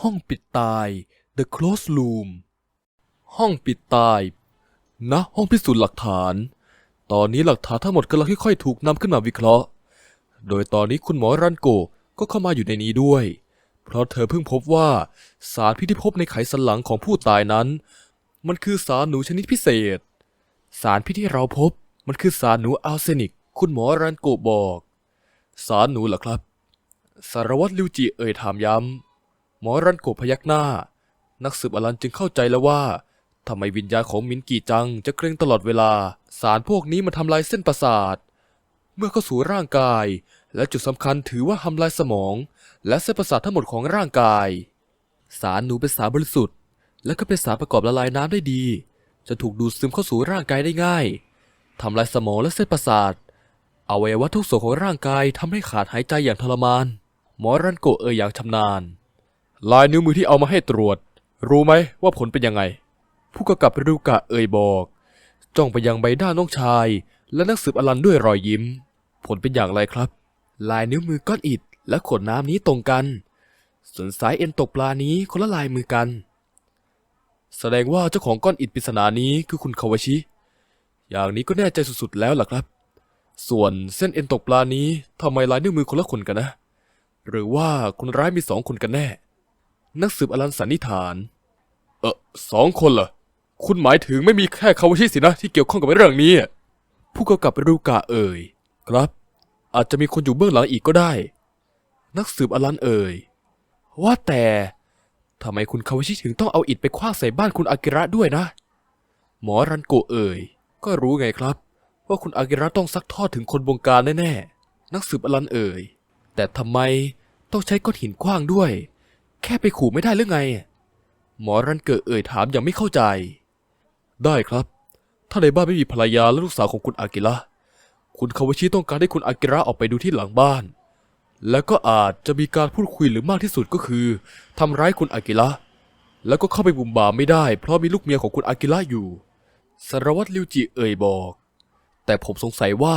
ห้องปิดตาย The Close Room ห้องปิดตายณห้องพิสูจน์หลักฐาน ตอนนี้หลักฐานทั้งหมดกำลังค่อยๆถูกนำขึ้นมาวิเคราะห์ โดยตอนนี้คุณหมอรันโกก็เข้ามาอยู่ในนี้ด้วย เพราะเธอเพิ่งพบว่าสารพิษที่พบในไขสันหลังของผู้ตายนั้น มันคือสารหนูชนิดพิเศษ สารพิษที่เราพบ มันคือสารหนูอาร์เซนิก คุณหมอรันโกบอก สารหนูเหรอครับ สารวัตรลิวจิเอ่ยถามย้ำ หมอรันโกพยักหน้า นักสืบอลันจึงเข้าใจแล้วว่าทำไมวิญญาณของมินกีจังจะเกรงตลอดเวลา สารพวกนี้มันทำลายเส้นประสาท เมื่อเข้าสู่ร่างกาย และจุดสำคัญถือว่าทำลายสมอง และเส้นประสาททั้งหมดของร่างกาย สารหนูเป็นสารบริสุทธิ์ และก็เป็นสารประกอบละลายน้ำได้ดี จะถูกดูดซึมเข้าสู่ร่างกายได้ง่ายทำลายสมองและเส้นประสาทอวัยวะทุกส่วนของร่างกายทำให้ขาดหายใจอย่างทรมาน หมอรันโกเอ่ยอย่างชำนาญ ลายนิ้วมือที่เอามาให้ตรวจ รู้ไหมว่าผลเป็นยังไง ผู้กำกับริวกะเอ่ยบอก จ้องไปยังใบหน้าน้องชาย และนักสืบอลันด้วยรอยยิ้ม ผลเป็นอย่างไรครับ ลายนิ้วมือก้อนอิฐและขวดน้ำนี้ตรงกัน ส่วนสายเอ็นตกปลานี้คนละลายมือกัน แสดงว่าเจ้าของก้อนอิฐปริศนานี้คือคุณคาวาชิ อย่างนี้ก็แน่ใจสุดๆแล้วล่ะครับ ส่วนเส้นเอ็นตกปลานี้ทำไมลายนิ้วมือคนละคนกันนะ หรือว่าคนร้ายมีสองคนกันแน่ นักสืบอลันสันนิษฐาน เออสองคนเหรอ คุณหมายถึงไม่มีแค่คาวาชิสินะที่เกี่ยวข้องกับเรื่องนี้ ผู้กำกับรูกะเอ่ย ครับ อาจจะมีคนอยู่เบื้องหลังอีกก็ได้ นักสืบอลันเอ่ย ว่าแต่ทำไมคุณคาวาชิถึงต้องเอาอิฐไปคว้างใส่บ้านคุณอากิระด้วยนะ หมอรันโกเอ่ย ก็รู้ไงครับ ว่าคุณอากิระต้องซักทอดถึงคนบงการแน่ๆ นักสืบอลันเอ่ย แต่ทำไมต้องใช้ก้อนหินกว้างด้วย แค่ไปขู่ไม่ได้หรือไง หมอรันเกิดเอ่ยถามอย่างไม่เข้าใจ ได้ครับ ถ้าในบ้านไม่มีภรรยาและลูกสาวของคุณอากิระคุณคาวาชิต้องการให้คุณอากิระออกไปดูที่หลังบ้าน แล้วก็อาจจะมีการพูดคุยหรือมากที่สุดก็คือทำร้ายคุณอากิระแล้วก็เข้าไปบุมบามไม่ได้ เพราะมีลูกเมียของคุณอากิระอยู่สารวัตรลิวจิเอ่ยบอก แต่ผมสงสัยว่า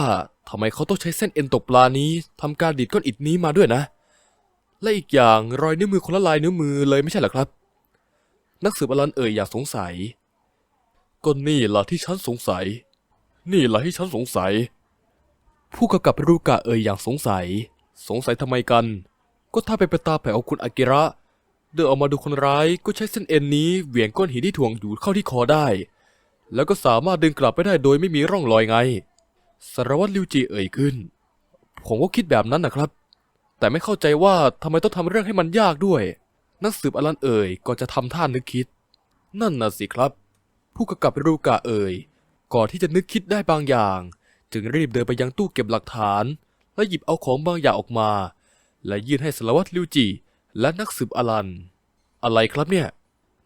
ทำไมเขาต้องใช้เส้นเอ็นตกปลานี้ทำการดีดก้อนอิฐนี้มาด้วยนะ และอีกอย่างรอยนิ้วมือคนละลายนิ้วมือเลยไม่ใช่หรอครับ นักสืบอลันเอ่ยอยากสงสัย ก็นี่ล่ะที่ฉันสงสัย นี่ล่ะที่ฉันสงสัย ผู้กำกับรูกะเอ่ยอย่างสงสัย สงสัยทำไมกัน ก็ถ้าเป็นไปตาแผนของคุณอากิระ เดินออกมาดูคนร้ายก็ใช้เส้นเอ็นนี้เหวี่ยงก้อนหินที่ถ่วงอยู่เข้าที่คอได้ แล้วก็สามารถดึงกลับไปได้โดยไม่มีร่องรอยไงสารวัตรลิวจิเอ่ยขึ้น ผมก็คิดแบบนั้นนะครับ แต่ไม่เข้าใจว่าทำไมต้องทำเรื่องให้มันยากด้วย นักสืบอลันเอ่ยก็จะทำท่านึกคิด นั่นน่ะสิครับ ผู้กำกับรูกะเอ่ยก่อนที่จะนึกคิดได้บางอย่าง จึงรีบเดินไปยังตู้เก็บหลักฐาน และหยิบเอาของบางอย่างออกมา และยื่นให้สารวัตรลิวจิและนักสืบอลัน อะไรครับเนี่ย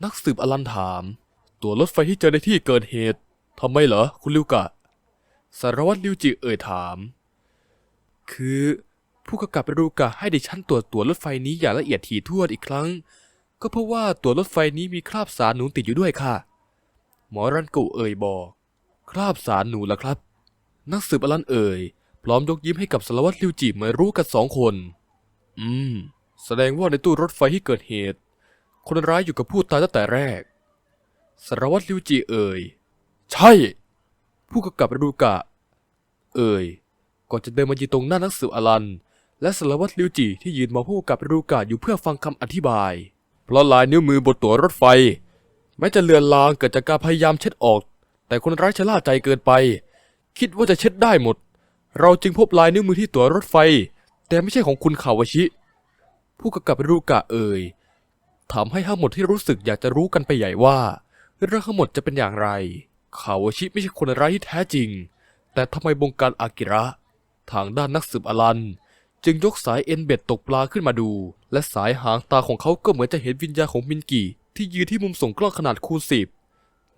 นักสืบอลันถาม ตัวรถไฟที่เจอในที่เกิดเหตุทำไมเหรอคุณลิวกะ สารวัตรลิวจิเอ่ยถาม คือ ผู้กำกับรูกะให้ดิฉันตรวจตั๋วรถไฟนี้อย่างละเอียดถี่ถ้วนอีกครั้ง ก็เพราะว่าตั๋วรถไฟนี้มีคราบสารหนูติดอยู่ด้วยค่ะ หมอรันกุเอ่ยบอก คราบสารหนูล่ะครับ นักสืบอลันเอ่ย พร้อมยกยิ้มให้กับสารวัตรลิวจิเหมือนรู้กันสองคน อืม แสดงว่าในตู้รถไฟที่เกิดเหตุ คนร้ายอยู่กับผู้ตายตั้งแต่แรกสารวัตรลิวจิเอ่ย ใช่ ผู้กำกับรูกะ เอ่ยก่อนจะเดินมายืนตรงหน้านักสืบอลัน และสารวัตรลิวจิที่ยืนมองผู้กับรูกะอยู่เพื่อฟังคำอธิบาย เพราะลายนิ้วมือบนตั๋วรถไฟ แม้จะเลือนลางเกิดจากการพยายามเช็ดออก แต่คนร้ายชะล่าใจเกินไป คิดว่าจะเช็ดได้หมด เราจึงพบลายนิ้วมือที่ตั๋วรถไฟ แต่ไม่ใช่ของคุณข่าวชิ ผู้กำกับรูกะเอ่ยทำให้ทั้งหมดที่รู้สึกอยากจะรู้กันไปใหญ่ว่าเรื่องทั้งหมดจะเป็นอย่างไรข่าวชิไม่ใช่คนร้ายที่แท้จริง แต่ทำไมบงการอากิระ ทางด้านนักสืบอลัน จึงยกสายเอ็นเบ็ดตกปลาขึ้นมาดู และสายหางตาของเขาก็เหมือนจะเห็นวิญญาณของมินกิที่ยืนที่มุมส่งกล้องขนาดคูณสิบ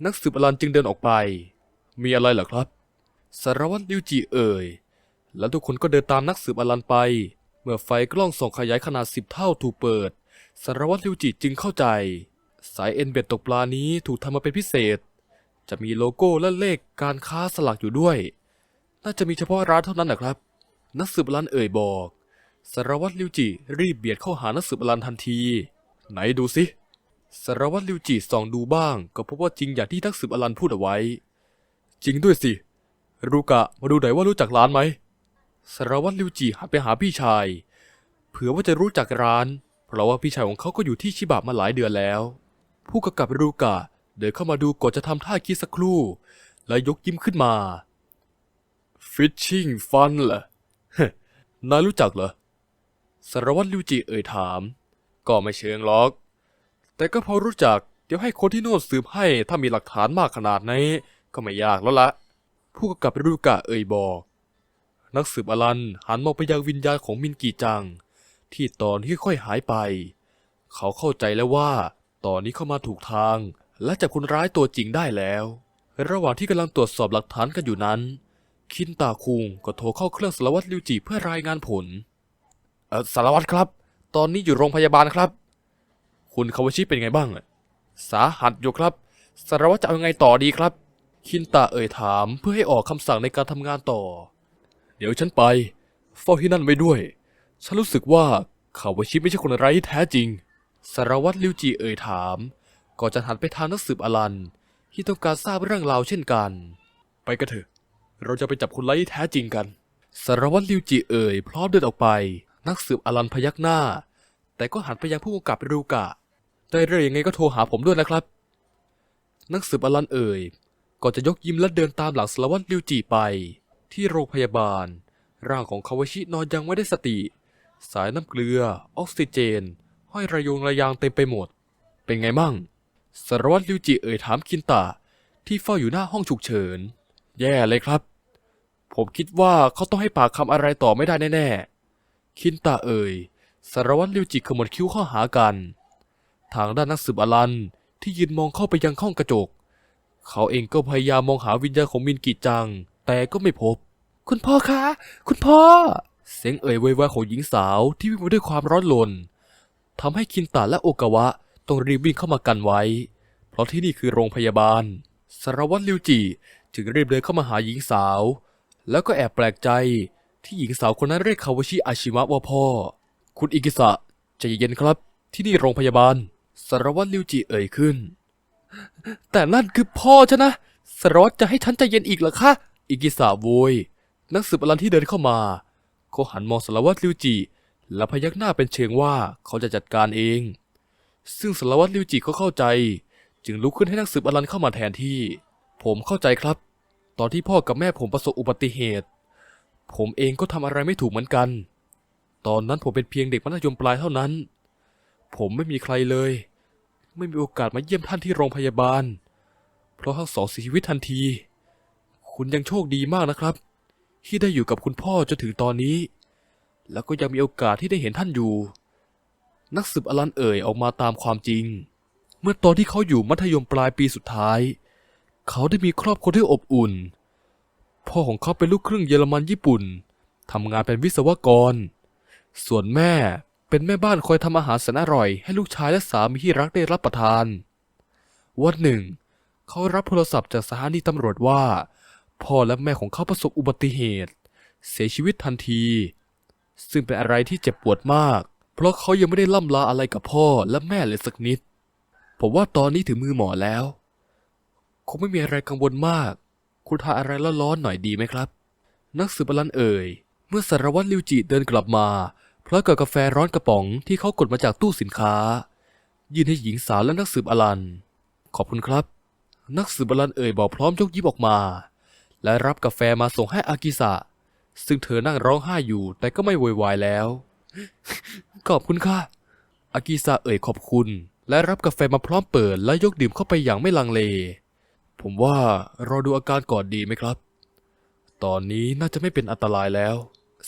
นักสืบอลันจึงเดินออกไป มีอะไรเหรอครับ สารวัตรลิวจิเอ่ย แล้วทุกคนก็เดินตามนักสืบอลันไป เมื่อไฟกล้องส่องขยายขนาดสิบเท่าถูกเปิด สารวัตรลิวจิจึงเข้าใจ สายเอ็นเบ็ดตกปลานี้ถูกทำมาเป็นพิเศษ จะมีโลโก้และเลขการค้าสลักอยู่ด้วย น่าจะมีเฉพาะร้านเท่านั้นนะครับ นักสืบลันเอ่ยบอกสารวัตรลิวจิรีบเบียดเข้าหานักสืบลันทันที ไหนดูสิสารวัตรลิวจิส่องดูบ้าง ก็พบว่าจริงอย่างที่นักสืบอลันพูดเอาไว้ จริงด้วยสิรูกะมาดูหน่อยว่ารู้จักร้านไหมสารวัตรลิวจิหันไปหาพี่ชายเผื่อว่าจะรู้จักร้าน เพราะว่าพี่ชายของเขาก็อยู่ที่ชิบะมาหลายเดือนแล้ว ผู้กำกับรูกะเดินเข้ามาดูก่อนจะทำท่าคิดสักครู่ แล้วยกยิ้มขึ้นมา Fishing Fun เหรอ นายรู้จักเหรอสารวัตรลิวจิเอ่ยถาม ก็ไม่เชิงหรอก แต่ก็พอรู้จัก เดี๋ยวให้คนที่โน่นสืบให้ถ้ามีหลักฐานมากขนาดนี้ก็ไม่ยากแล้วละ ผู้กำกับรูกะเอ่ยบอก นักสืบอลันหันมองไปยังวิญญาณของมินกีจัง ที่ตอนที่ค่อยหายไป เขาเข้าใจแล้วว่า ตอนนี้เข้ามาถูกทาง และจับคนร้ายตัวจริงได้แล้ว ระหว่างที่กำลังตรวจสอบหลักฐานกันอยู่นั้น คินตาคุงก็โทรเข้าเครื่องสารวัตรลิวจิเพื่อรายงานผล เออสารวัตรครับ ตอนนี้อยู่โรงพยาบาลครับ คุณคาวาชิเป็นไงบ้างอะสาหัสอยู่ครับ สารวัตรจะเอายังไงต่อดีครับ คินตาเอ่ยถามเพื่อให้ออกคำสั่งในการทำงานต่อ เดี๋ยวฉันไป เฝ้าที่นั่นไว้ด้วย ฉันรู้สึกว่าคาวาชิไม่ใช่คนร้ายที่แท้จริง สารวัตรลิวจิเอ่ยถาม ก่อนจะหันไปทางนักสืบอลัน ที่ต้องการทราบเรื่องราวเช่นกัน ไปกันเถอะ เราจะไปจับคนร้ายที่แท้จริงกัน สารวัตรลิวจิเอ่ยพร้อมเดินออกไป นักสืบอลันพยักหน้า แต่ก็หันไปยังผู้กำกับรูกะ ได้เรื่องยังไงก็โทรหาผมด้วยนะครับ นักสืบอลันเอ่ยก่อนจะยกยิ้มและเดินตามหลังสารวัตรลิวจิไป ที่โรงพยาบาล ร่างของคาวาชินอนยังไม่ได้สติ สายน้ำเกลือ ออกซิเจน ห้อยระยงระยางเต็มไปหมด เป็นไงมั่งสารวัตรลิวจิเอ่ยถามคินตะที่เฝ้าอยู่หน้าห้องฉุกเฉิน แย่เลยครับ ผมคิดว่าเขาต้องให้ปากคำอะไรต่อไม่ได้แน่ๆ คินตาเอ่ย สารวัตรลิวจิขมวดคิ้วเข้าหากัน ทางด้านนักสืบอลันที่ยืนมองเข้าไปยังห้องกระจก เขาเองก็พยายามมองหาวิญญาณของมินกิจัง แต่ก็ไม่พบ คุณพ่อคะ คุณพ่อ เสียงเอ่ยโวยวาของหญิงสาวที่วิ่งมาด้วยความร้อนรนทำให้คินตาและโอกาวะต้องรีบวิ่งเข้ามากันไว้ เพราะที่นี่คือโรงพยาบาล สารวัตรลิวจิจึงรีบเดินเข้ามาหาหญิงสาว แล้วก็แอบแปลกใจที่หญิงสาวคนนั้นเรียกคาวาชิอาชิมะว่าพ่อ คุณอิกิสะใจเย็นครับ ที่นี่โรงพยาบาล สารวัตรลิวจิเอ่ยขึ้น แต่นั่นคือพ่อฉันนะ สารวัตรจะให้ฉันใจเย็นอีกเหรอคะ อิกิสะโวย นักสืบอลันที่เดินเข้ามา เขาหันมองสารวัตรลิวจิ และพยักหน้าเป็นเชิงว่าเขาจะจัดการเอง ซึ่งสารวัตรลิวจิก็เข้าใจ จึงลุกขึ้นให้นักสืบอลันเข้ามาแทนที่ ผมเข้าใจครับ ตอนที่พ่อกับแม่ผมประสบอุบัติเหตุ ผมเองก็ทำอะไรไม่ถูกเหมือนกัน ตอนนั้นผมเป็นเพียงเด็กมัธยมปลายเท่านั้น ผมไม่มีใครเลย ไม่มีโอกาสมาเยี่ยมท่านที่โรงพยาบาล เพราะทั้งสองเสียชีวิตทันที คุณยังโชคดีมากนะครับ ที่ได้อยู่กับคุณพ่อจนถึงตอนนี้ แล้วก็ยังมีโอกาสที่ได้เห็นท่านอยู่ นักสืบอลันเอ่ยออกมาตามความจริง เมื่อตอนที่เขาอยู่มัธยมปลายปีสุดท้าย เขาได้มีครอบครัวที่อบอุ่น พ่อของเขาเป็นลูกครึ่งเยอรมันญี่ปุ่นทำงานเป็นวิศวกร ส่วนแม่เป็นแม่บ้านคอยทำอาหารแสนอร่อย ให้ลูกชายและสามีที่รักได้รับประทาน วันหนึ่ง เขารับโทรศัพท์จากสถานีตำรวจว่า พ่อและแม่ของเขาประสบอุบัติเหตุ เสียชีวิตทันที ซึ่งเป็นอะไรที่เจ็บปวดมาก เพราะเขายังไม่ได้ล่ำลาอะไรกับพ่อและแม่เลยสักนิด ผมว่าตอนนี้ถึงมือหมอแล้ว คงไม่มีอะไรกังวลมาก คุณทาอะไรร้อนๆหน่อยดีไหมครับ นักสืบอลันเอ่ย เมื่อสารวัตรลิวจิเดินกลับมาพร้อมกับกาแฟร้อนกระป๋องที่เขากดมาจากตู้สินค้า ยื่นให้หญิงสาวและนักสืบอลัน ขอบคุณครับ นักสืบอลันเอ่ยบอกพร้อมยกยิ้มออกมา และรับกาแฟมาส่งให้อากิสะซึ่งเธอนั่งร้องไห้อยู่แต่ก็ไม่โวยวายแล้ว ขอบคุณค่ะ อากิสะเอ่ยขอบคุณ และรับกาแฟมาพร้อมเปิดและยกดื่มเข้าไปอย่างไม่ลังเล ผมว่ารอดูอาการก่อนดีไหมครับ ตอนนี้น่าจะไม่เป็นอันตรายแล้ว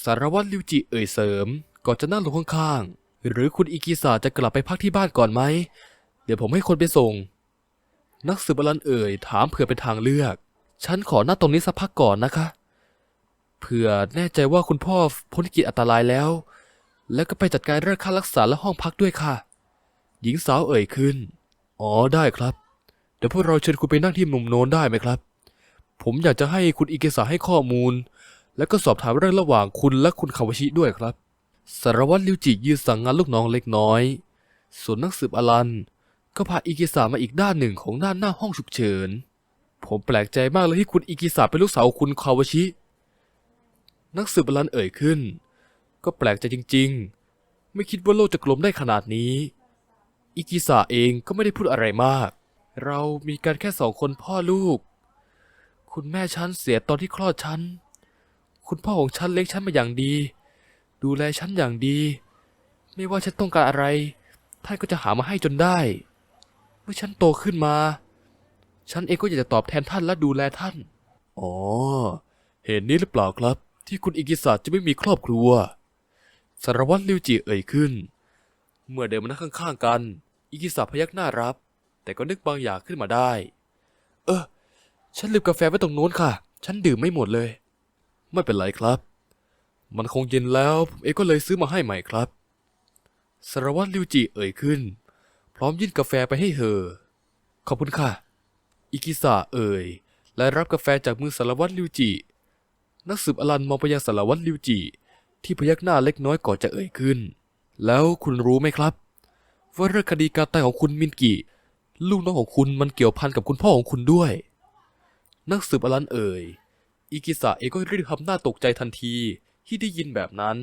สารวัตรลิวจิเอ่ยเสริม ก่อนจะนั่งลงข้างๆ หรือคุณอิกิสาจะกลับไปพักที่บ้านก่อนไหม เดี๋ยวผมให้คนไปส่ง นักสืบอลันเอ่ยถามเผื่อเป็นทางเลือก ฉันขอหนั่งตรงนี้สักพักก่อนนะคะเผื่อแน่ใจว่าคุณพ่อพ้นขีดอันตรายแล้ว แล้วก็ไปจัดการเรื่องค่ารักษาและห้องพักด้วยค่ะ หญิงสาวเอ่ยขึ้น อ๋อได้ครับ เดี๋ยวพวกเราเชิญคุณไปนั่งที่มุมโน้นได้ไหมครับ ผมอยากจะให้คุณอิเกสาให้ข้อมูล แล้วก็สอบถามเรื่องระหว่างคุณและคุณคาวาชิด้วยครับ สารวัตรลิวจิยืนสั่งงานลูกน้องเล็กน้อย ส่วนนักสืบอลัน ก็พาอิกิสามาอีกด้านหนึ่งของด้านหน้าห้องฉุกเฉิน ผมแปลกใจมากเลยที่คุณอิกิสาเป็นลูกสาวคุณคาวาชิ นักสืบอลันเอ่ยขึ้น ก็แปลกใจจริง ๆ ไม่คิดว่าโลกจะกลมได้ขนาดนี้ อิกิสาเองก็ไม่ได้พูดอะไรมาก เรามีกันแค่สองคนพ่อลูก คุณแม่ฉันเสียตอนที่คลอดฉัน คุณพ่อของฉันเลี้ยงฉันมาอย่างดี ดูแลฉันอย่างดี ไม่ว่าฉันต้องการอะไร ท่านก็จะหามาให้จนได้ เมื่อฉันโตขึ้นมา ฉันเองก็อยากจะตอบแทนท่านและดูแลท่าน อ๋อ เหตุนี้หรือเปล่าครับ ที่คุณอิกิสาจะไม่มีครอบครัว สารวัตรลิวจิเอ่ยขึ้น เมื่อเดินมานั่งข้างๆกัน อิกิสาพยักหน้ารับ แต่ก็นึกบางอย่างขึ้นมาได้ เออ ฉันลืมกาแฟไว้ตรงโน้นค่ะ ฉันดื่มไม่หมดเลย ไม่เป็นไรครับ มันคงเย็นแล้วผมเองก็เลยซื้อมาให้ใหม่ครับ สารวัตรลิวจิเอ่ยขึ้น พร้อมยื่นกาแฟไปให้เธอ ขอบคุณค่ะ อิกิสาเอ่ย และรับกาแฟจากมือสารวัตรลิวจิ นักสืบอลันมองไปยังสารวัตรลิวจิ ที่พยักหน้าเล็กน้อยก่อนจะเอ่ยขึ้น แล้วคุณรู้ไหมครับว่าเรื่องคดีการตายของคุณมินกิ ลูกน้องของคุณมันเกี่ยวพันกับคุณพ่อของคุณด้วย นักสืบอลันเอ่ย อิกิสะเองก็รีบทำหน้าตกใจทันทีที่ได้ยินแบบนั้น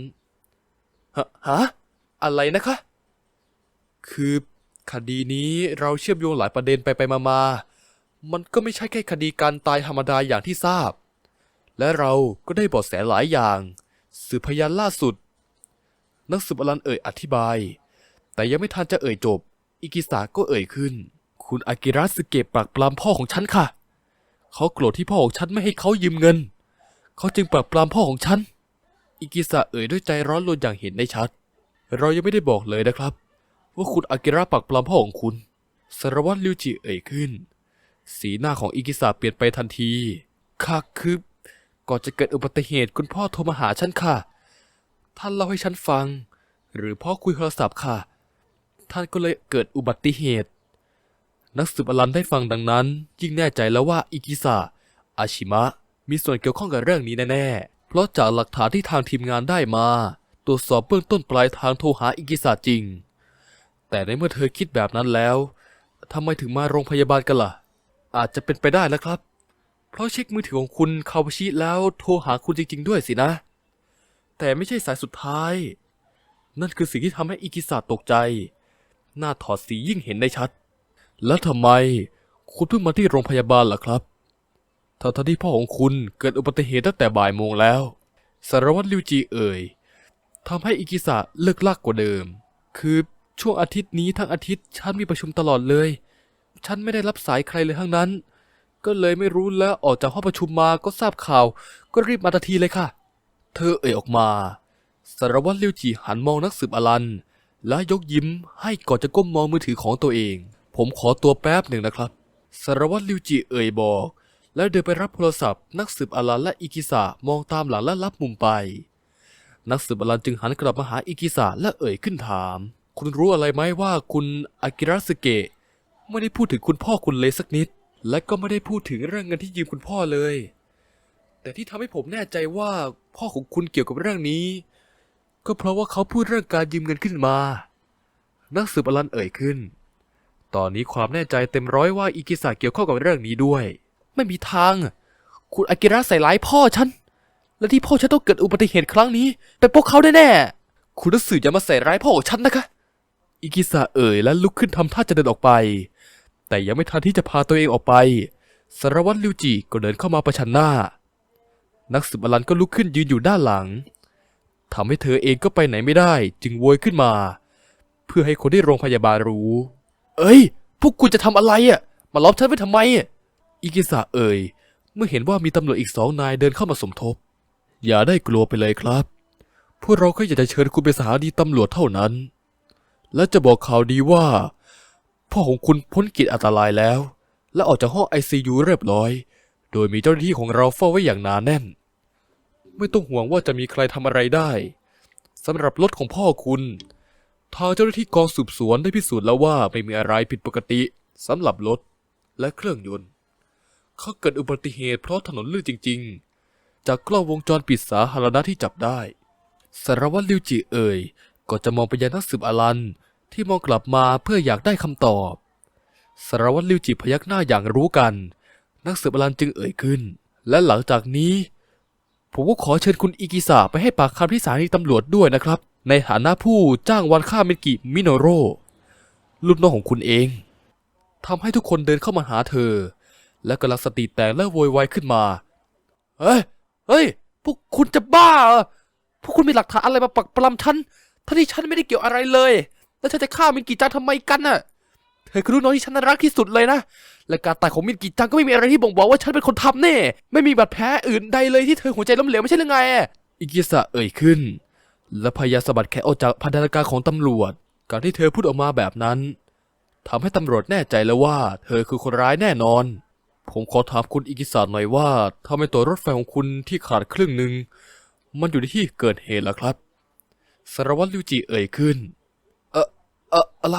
ฮะฮะอะไรนะคะ คือคดีนี้เราเชื่อมโยงหลายประเด็นไปไปมามามันก็ไม่ใช่แค่คดีการตายธรรมดาอย่างที่ทราบ และเราก็ได้เบาะแสหลายอย่าง สืบพยานล่าสุด นักสืบอลันเอ่ยอธิบาย แต่ยังไม่ทันจะเอ่ยจบ อิกิสะก็เอ่ยขึ้น คุณอากิระสึเกะปรักปรามพ่อของฉันค่ะ เขาโกรธที่พ่อของฉันไม่ให้เขายืมเงิน เขาจึงปรักปรามพ่อของฉัน อิกิสะเอ่ยด้วยใจร้อนรนอย่างเห็นได้ชัด เรายังไม่ได้บอกเลยนะครับ ว่าคุณอากิระปรักปรามพ่อของคุณ สารวัตรลิวจิเอ่ยขึ้น สีหน้าของอิกิสะเปลี่ยนไปทันที ค่ะคือก่อนจะเกิดอุบัติเหตุคุณพ่อโทรมาหาฉันค่ะ ท่านเล่าให้ฉันฟัง หรือพ่อคุยโทรศัพท์ค่ะ ท่านก็เลยเกิดอุบัติเหตุ นักสืบอลันได้ฟังดังนั้น ยิ่งแน่ใจแล้วว่าอิกิสะอาชิมะ มีส่วนเกี่ยวข้องกับเรื่องนี้แน่ๆ เพราะจากหลักฐานที่ทางทีมงานได้มา ตรวจสอบเบื้องต้นปลายทางโทรหาอิกิสะจริง แต่ในเมื่อเธอคิดแบบนั้นแล้วทำไมถึงมาโรงพยาบาลกันล่ะ อาจจะเป็นไปได้นะครับ เพราะเช็คมือถือของคุณคาวาชิแล้วโทรหาคุณจริง ๆ ด้วยสินะ แต่ไม่ใช่สายสุดท้าย นั่นคือสิ่งที่ทำให้อิกิสะตกใจ หน้าถอดสียิ่งเห็นได้ชัด แล้วทำไมคุณเพิ่งมาที่โรงพยาบาลล่ะครับทั้งที่พ่อของคุณเกิดอุบัติเหตุตั้งแต่บ่ายโมงแล้ว สารวัตรลิวจีเอ่ยทำให้อิกิสะเลิกลากกว่าเดิม คือช่วงอาทิตย์นี้ทั้งอาทิตย์ฉันมีประชุมตลอดเลย ฉันไม่ได้รับสายใครเลยทั้งนั้น ก็เลยไม่รู้แล้วออกจากห้องประชุมมาก็ทราบข่าว ก็รีบมาทันทีเลยค่ะ เธอเอ่ยออกมาสารวัตรลิวจีหันมองนักสืบอลัน และยกยิ้มให้ก่อนจะก้มมองมือถือของตัวเอง ผมขอตัวแป๊บหนึ่งนะครับ สารวัตรลิวจิเอ่ยบอก แล้วเดินไปรับโทรศัพท์ นักสืบอลันและอิกิสะมองตามหลังและรับมุมไป นักสืบอลันจึงหันกลับมาหาอิกิสะและเอ่ยขึ้นถาม คุณรู้อะไรไหมว่าคุณอากิระสเกะไม่ได้พูดถึงคุณพ่อคุณเลยสักนิด และก็ไม่ได้พูดถึงเรื่องเงินที่ยืมคุณพ่อเลย แต่ที่ทำให้ผมแน่ใจว่าพ่อของคุณเกี่ยวกับเรื่องนี้ ก็เพราะว่าเขาพูดเรื่องการยืมเงินขึ้นมา นักสืบอลันเอ่ยขึ้น ตอนนี้ความแน่ใจเต็มร้อยว่าอิกิสะเกี่ยวข้องกับเรื่องนี้ด้วย ไม่มีทาง คุณอากิระใส่ร้ายพ่อฉัน และที่พ่อฉันต้องเกิดอุบัติเหตุครั้งนี้เป็นพวกเขาแน่ๆคุณนักสืบอย่ามาใส่ร้ายพ่อของฉันนะคะ อิกิสะเอ่ยและลุกขึ้นทำท่าจะเดินออกไป แต่ยังไม่ทันที่จะพาตัวเองออกไปสารวัตรลิวจิก็เดินเข้ามาประชันหน้า นักสืบอลันก็ลุกขึ้นยืนอยู่ด้านหลังทำให้เธอเองก็ไปไหนไม่ได้ จึงโวยขึ้นมา เพื่อให้คนที่โรงพยาบาลรู้ เอ้ย พวกคุณจะทำอะไรอะ มาล้อมฉันไว้ทำไมอะ อิกิสะเอ่ย เมื่อเห็นว่ามีตำรวจอีกสองนายเดินเข้ามาสมทบ อย่าได้กลัวไปเลยครับ พวกเราก็อยากจะเชิญคุณไปสถานีตำรวจเท่านั้น และจะบอกข่าวดีว่า พ่อของคุณพ้นขีดอันตรายแล้ว และออกจากห้องไอซียูเรียบร้อย โดยมีเจ้าหน้าที่ของเราเฝ้าไว้อย่างหนาแน่น ไม่ต้องห่วงว่าจะมีใครทำอะไรได้สำหรับรถของพ่อคุณ ทางเจ้าหน้าที่กองสืบสวนได้พิสูจน์แล้วว่าไม่มีอะไรผิดปกติสำหรับรถและเครื่องยนต์ เขาเกิดอุบัติเหตุเพราะถนนลื่นจริง ๆ จากกล้องวงจรปิดสาธารณะที่จับได้ สารวัตรลิวจิเอ่ยก็จะมองไปยังนักสืบอลันที่มองกลับมาเพื่ออยากได้คำตอบ สารวัตรลิวจิพยักหน้าอย่างรู้กัน นักสืบอลันจึงเอ่ยขึ้น และหลังจากนี้ ผมก็ขอเชิญคุณอิกิสะไปให้ปากคำที่สถานีตำรวจด้วยนะครับ ในฐานะผู้จ้างวันฆ่ามนกิมิโนโร่ลูกน้องของคุณเองทำให้ทุกคนเดินเข้ามาหาเธอ และกำลังสติแตกและโวยวายขึ้นมา เฮ้ย เฮ้ย พวกคุณจะบ้าเหรอพวกคุณมีหลักฐานอะไรมาปักปลำฉันทั้งที่ฉันไม่ได้เกี่ยวอะไรเลย แล้วฉันจะฆ่ามินกิจังทำไมกันน่ะ เธอคือลูกน้องที่ฉันรักที่สุดเลยนะ และการตายของมินกิจังก็ไม่มีอะไรที่บ่งบอกว่าฉันเป็นคนทำแน่ ไม่มีบาดแผลอื่นใดเลยที่เธอหัวใจล้มเหลวไม่ใช่หรือไงอิกิสะเอ่ยขึ้น และพยายามสะบัดแขนออกจากพันธนาการของตำรวจ การที่เธอพูดออกมาแบบนั้นทำให้ตำรวจแน่ใจแล้วว่า เธอคือคนร้ายแน่นอน ผมขอถามคุณอิกิสะหน่อยว่าทำไมตัวรถไฟของคุณที่ขาดครึ่งหนึ่ง มันอยู่ในที่เกิดเหตุล่ะครับสารวัตรลิวจิเอ่ยขึ้น เอ่อเอ่ออะไร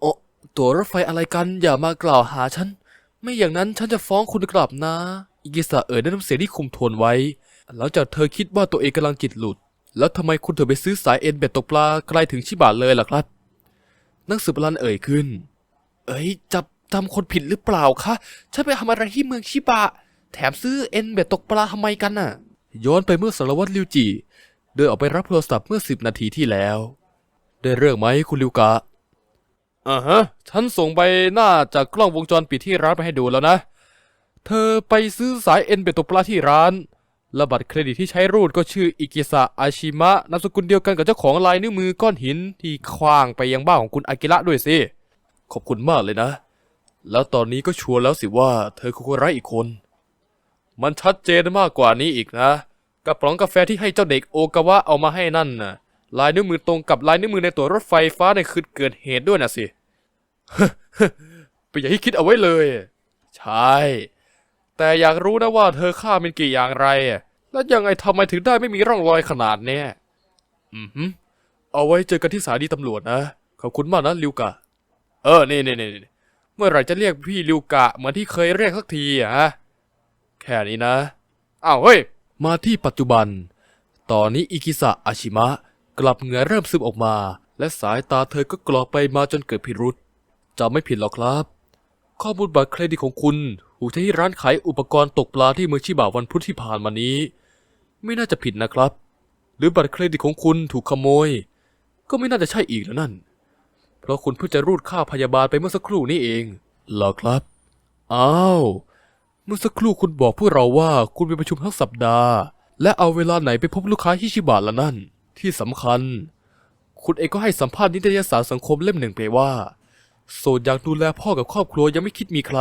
โอตัวรถไฟอะไรกันอย่ามากล่าวหาฉัน ไม่อย่างนั้นฉันจะฟ้องคุณกลับนะ อิกิสะเอ่ยด้วยน้ำเสียงที่คุมโทนไว้ หลังจากเธอคิดว่าตัวเองกำลังจิตหลุด แล้วทำไมคุณถึงไปซื้อสายเอ็นเบ็ดตกปลาไกลถึงชิบะเลยล่ะครับนักสืบรันเอ่ยขึ้น เอ้ยจับจำคนผิดหรือเปล่าคะฉันไปทำอะไรที่เมืองชิบะ แถมซื้อเอ็นเบ็ดตกปลาทำไมกันน่ะ ย้อนไปเมื่อสารวัตรลิวจิเดินออกไปรับโทรศัพท์เมื่อสิบนาทีที่แล้ว ได้เรื่องไหมคุณลิวกะอ่าฮะ ฉันส่งไปหน้าจากกล้องวงจรปิดที่ร้านไปให้ดูแล้วนะ เธอไปซื้อสายเอ็นเบ็ดตกปลาที่ร้าน และบัตรเครดิตที่ใช้รูดก็ชื่ออิกิสะอาชิมะนามสกุลเดียวกันกับเจ้าของลายนิ้วมือก้อนหินที่คว้างไปยังบ้านของคุณอากิระด้วยสิ ขอบคุณมากเลยนะ แล้วตอนนี้ก็ชัวร์แล้วสิว่าเธอคือคนร้ายอีกคน มันชัดเจนมากกว่านี้อีกนะกระป๋องกาแฟที่ให้เจ้าเด็กโอกาวะเอามาให้นั่นน่ะ ลายนิ้วมือตรงกับลายนิ้วมือในตัวรถไฟฟ้าในคืนเกิดเหตุด้วยนะสิไปอย่าให้คิดเอาไว้เลย ใช่ แต่อยากรู้นะว่าเธอฆ่ามินกี่อย่างไรอะและยังไงทำไมถึงได้ไม่มีร่องรอยขนาดเนี้ยอือหือเอาไว้เจอกันที่สถานีตำรวจนะ ขอบคุณมากนะลิวกะ เออ นี่นี่นี่เมื่อไหร่จะเรียกพี่ลิวกะเหมือนที่เคยเรียกสักทีอะฮะ แค่นี้นะ อ้าวเฮ้ย มาที่ปัจจุบัน ตอนนี้อิกิสะอาชิมะ กลับเหงื่อเริ่มซึมออกมา และสายตาเธอก็กรอกไปมาจนเกิดพิรุษจำไม่ผิดหรอกครับ ข้อมูลบัตรเครดิตของคุณ ถูกใช้ที่ร้านขายอุปกรณ์ตกปลาที่เมืองชิบะวันพุธที่ผ่านมานี้ ไม่น่าจะผิดนะครับ หรือบัตรเครดิตของคุณถูกขโมย ก็ไม่น่าจะใช่อีกแล้วนั่น เพราะคุณเพิ่งจะรูดค่าพยาบาลไปเมื่อสักครู่นี้เองเหรอครับอ้าวเมื่อสักครู่คุณบอกพวกเราว่าคุณมีประชุมทั้งสัปดาห์ และเอาเวลาไหนไปพบลูกค้าที่ชิบะละนั่น ที่สำคัญ คุณเองก็ให้สัมภาษณ์นิตยสารสังคมเล่มหนึ่งไปว่า โสดอยากดูแลพ่อกับครอบครัวยังไม่คิดมีใคร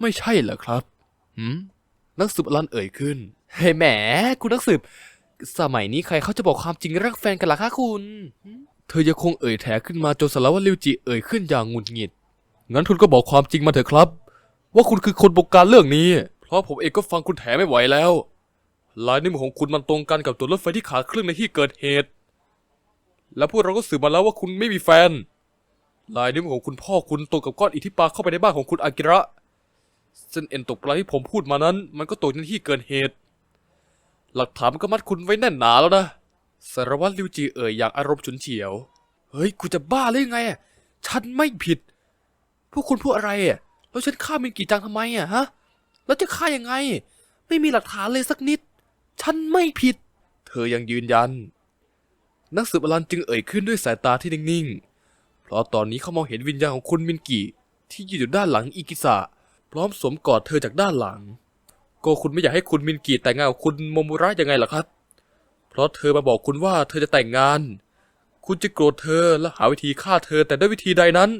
ไม่ใช่เหรอครับหืมนักสืบอลันเอ่ยขึ้น เฮ้ยแหม คุณนักสืบ สมัยนี้ใครเขาจะบอกความจริงเรื่องแฟนกันล่ะคะคุณ เธอยังคงเอ่ยแถขึ้นมาจนสารวัตรลิวจิเอ่ยขึ้นอย่างหงุดหงิด งั้นคุณก็บอกความจริงมาเถอะครับ ว่าคุณคือคนบงการเรื่องนี้ เพราะผมเองก็ฟังคุณแถไม่ไหวแล้ว ลายนิ้วมือของคุณมันตรงกันกับตัวรถไฟที่ขาดครึ่งในที่เกิดเหตุ และพวกเราก็สืบมาแล้วว่าคุณไม่มีแฟน ลายนิ้วมือของคุณพ่อคุณตรงกับก้อนอิฐที่ปาเข้าไปในบ้านของคุณอากิระ เส้นเอ็นตกปลาที่ผมพูดมานั้น มันก็ตกในที่เกิดเหตุ หลักฐานมันก็มัดคุณไว้แน่นหนาแล้วนะสารวัตรลิวจีเอ่ยอย่างอารมณ์ฉุนเฉียว เฮ้ยกูจะบ้าหรือยังไงอะฉันไม่ผิด พวกคุณพูดอะไรอะแล้วฉันฆ่ามินกี่จังทำไมอะฮะ แล้วจะฆ่ายังไง ไม่มีหลักฐานเลยสักนิด ฉันไม่ผิด เธอยังยืนยัน นักสืบอลันจึงเอ่ยขึ้นด้วยสายตาที่นิ่งๆ เพราะตอนนี้เขามองเห็นวิญญาณของคุณมินกิที่ยืนอยู่ด้านหลังอิกิสะ พร้อมสวมกอดเธอจากด้านหลังก็คุณไม่อยากให้คุณมินกิแต่งงานกับคุณโมมุระยังไงล่ะครับ เพราะเธอมาบอกคุณว่าเธอจะแต่งงาน คุณจะโกรธเธอและหาวิธีฆ่าเธอแต่ด้วยวิธีใดนั้น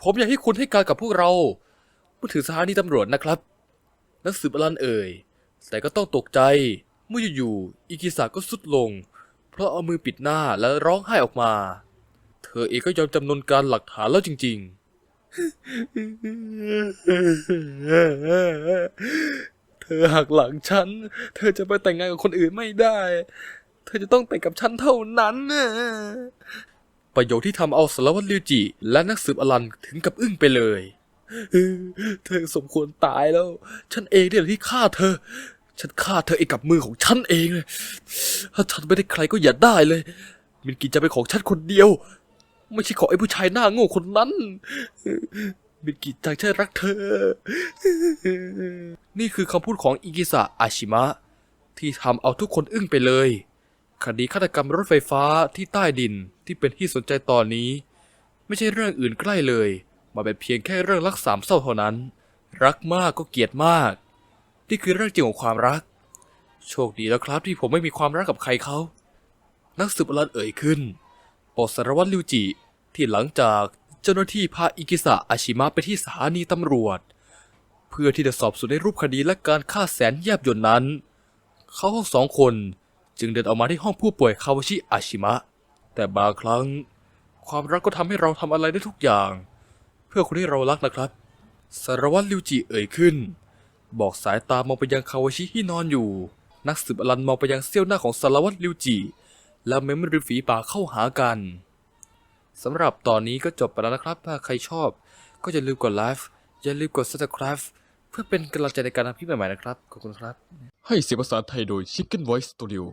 ผมอยากให้คุณให้การกับพวกเราเมื่อถึงสถานีตำรวจนะครับ นักสืบอลันเอ่ย แต่ก็ต้องตกใจเมื่ออยู่ๆอิกิสะก็สุดลง เพราะเอามือปิดหน้าและร้องไห้ออกมา เธอเองก็ยอมจำนนการหลักฐานแล้วจริง ๆ เธอหักหลังฉัน เธอจะไปแต่งงานกับคนอื่นไม่ได้ เธอจะต้องแต่งกับฉันเท่านั้นน่ะประโยคที่ทำเอาสารวัตรลิวจิ และนักสืบอลันถึงกับอึ้งไปเลย เธอสมควรตายแล้ว ฉันเองเนี่ยที่ฆ่าเธอ ฉันฆ่าเธอเองกับมือของฉันเองเลยถ้าฉันไม่ได้ใครก็อย่าได้เลย มินกินจะเป็นของฉันคนเดียว ไม่ใช่ของไอ้ผู้ชายหน้าโง่คนนั้นมินกิจังฉันรักเธอ นี่คือคำพูดของอิกิสะอาชิมะ ที่ทำเอาทุกคนอึ้งไปเลย คดีฆาตกรรมรถไฟฟ้าที่ใต้ดินที่เป็นที่สนใจตอนนี้ ไม่ใช่เรื่องอื่นใกล้เลยมาเป็นเพียงแค่เรื่องรักสามเศร้าเท่านั้น รักมากก็เกลียดมาก นี่คือเรื่องจริงของความรัก โชคดีแล้วครับที่ผมไม่มีความรักกับใครเขา นักสืบอลันเอ่ยขึ้น บอกสารวัตรลิวจิ ที่หลังจากเจ้าหน้าที่พาอิกิสะอาชิมะไปที่สถานีตำรวจ เพื่อที่จะสอบสวนในรูปคดีและการฆ่าแสนแยบยลนั้น เขาทั้งสองคนจึงเดินออกมาที่ห้องผู้ป่วยคาวาชิอาชิมะ แต่บางครั้ง ความรักก็ทำให้เราทำอะไรได้ทุกอย่าง เพื่อคนที่เรารักนะครับสารวัตรลิวจิเอ่ยขึ้น บอกสายตามองไปยังคาวาชิที่นอนอยู่ นักสืบอลันมองไปยังเสี้ยวหน้าของสารวัตรลิวจิ แล้วเม้มริมฝีปากเข้าหากันสำหรับตอนนี้ก็จบไปแล้วนะครับ ถ้าใครชอบ ก็อย่าลืมกดไลค์อย่าลืมกด subscribe เพื่อเป็นกำลังใจในการทำคลิปใหม่ๆนะครับ ขอบคุณครับ ให้เสียงภาษาไทยโดย Chicken Voice Studio